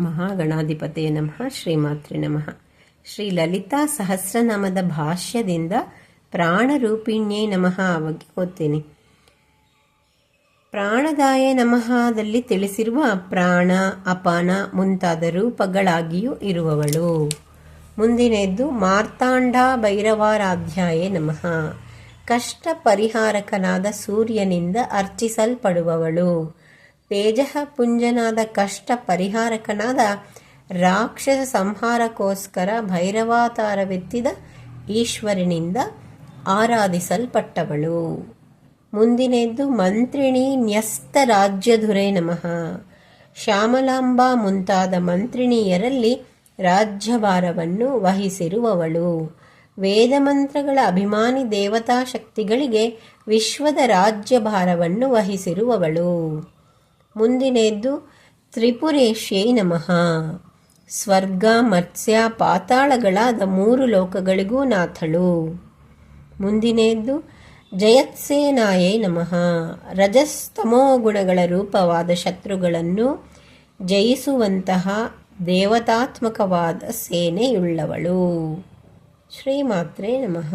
ಮಹಾಗಣಾಧಿಪತಿಯ ನಮಃ. ಶ್ರೀಮಾತ್ರಿ ನಮಃ. ಶ್ರೀ ಲಲಿತಾ ಸಹಸ್ರನಾಮದ ಭಾಷ್ಯದಿಂದ ಪ್ರಾಣರೂಪಿಣ್ಯೇ ನಮಃ ಬಗ್ಗೆ ಓದ್ತೀನಿ. ಪ್ರಾಣದಾಯ ನಮಃದಲ್ಲಿ ತಿಳಿಸಿರುವ ಪ್ರಾಣ, ಅಪಾನ ಮುಂತಾದ ರೂಪಗಳಾಗಿಯೂ ಇರುವವಳು. ಮುಂದಿನದ್ದು ಮಾರ್ತಾಂಡ ಭೈರವಾರಾಧ್ಯಾಯೇ ನಮಃ. ಕಷ್ಟ ಪರಿಹಾರಕನಾದ ಸೂರ್ಯನಿಂದ ಅರ್ಚಿಸಲ್ಪಡುವವಳು. ತೇಜ ಪುಂಜನಾದ ಕಷ್ಟ ಪರಿಹಾರಕನಾದ ರಾಕ್ಷಸ ಸಂಹಾರಕ್ಕೋಸ್ಕರ ಭೈರವಾತಾರವೆತ್ತಿದ ಈಶ್ವರನಿಂದ ಆರಾಧಿಸಲ್ಪಟ್ಟವಳು. ಮುಂದಿನದ್ದು ಮಂತ್ರಿಣಿ ನ್ಯಸ್ತ ರಾಜ್ಯಧುರೇ ನಮಃ. ಶ್ಯಾಮಲಾಂಬಾ ಮುಂತಾದ ಮಂತ್ರಿಣಿಯರಲ್ಲಿ ರಾಜ್ಯಭಾರವನ್ನು ವಹಿಸಿರುವವಳು. ವೇದಮಂತ್ರಗಳ ಅಭಿಮಾನಿ ದೇವತಾ ಶಕ್ತಿಗಳಿಗೆ ವಿಶ್ವದ ರಾಜ್ಯಭಾರವನ್ನು ವಹಿಸಿರುವವಳು. ಮುಂದಿನದ್ದು ತ್ರಿಪುರೇಶ್ಯೈ ನಮಃ. ಸ್ವರ್ಗ, ಮತ್ಸ್ಯ, ಪಾತಾಳಗಳಾದ ಮೂರು ಲೋಕಗಳಿಗೂ ನಾಥಳು. ಮುಂದಿನದ್ದು ಜಯತ್ಸೇನಾಯೇ ನಮಃ. ರಜಸ್ತಮೋ ಗುಣಗಳ ರೂಪವಾದ ಶತ್ರುಗಳನ್ನು ಜಯಿಸುವಂತಹ ದೇವತಾತ್ಮಕವಾದ ಸೇನೆಯುಳ್ಳವಳು. ಶ್ರೀಮಾತ್ರೇ ನಮಃ.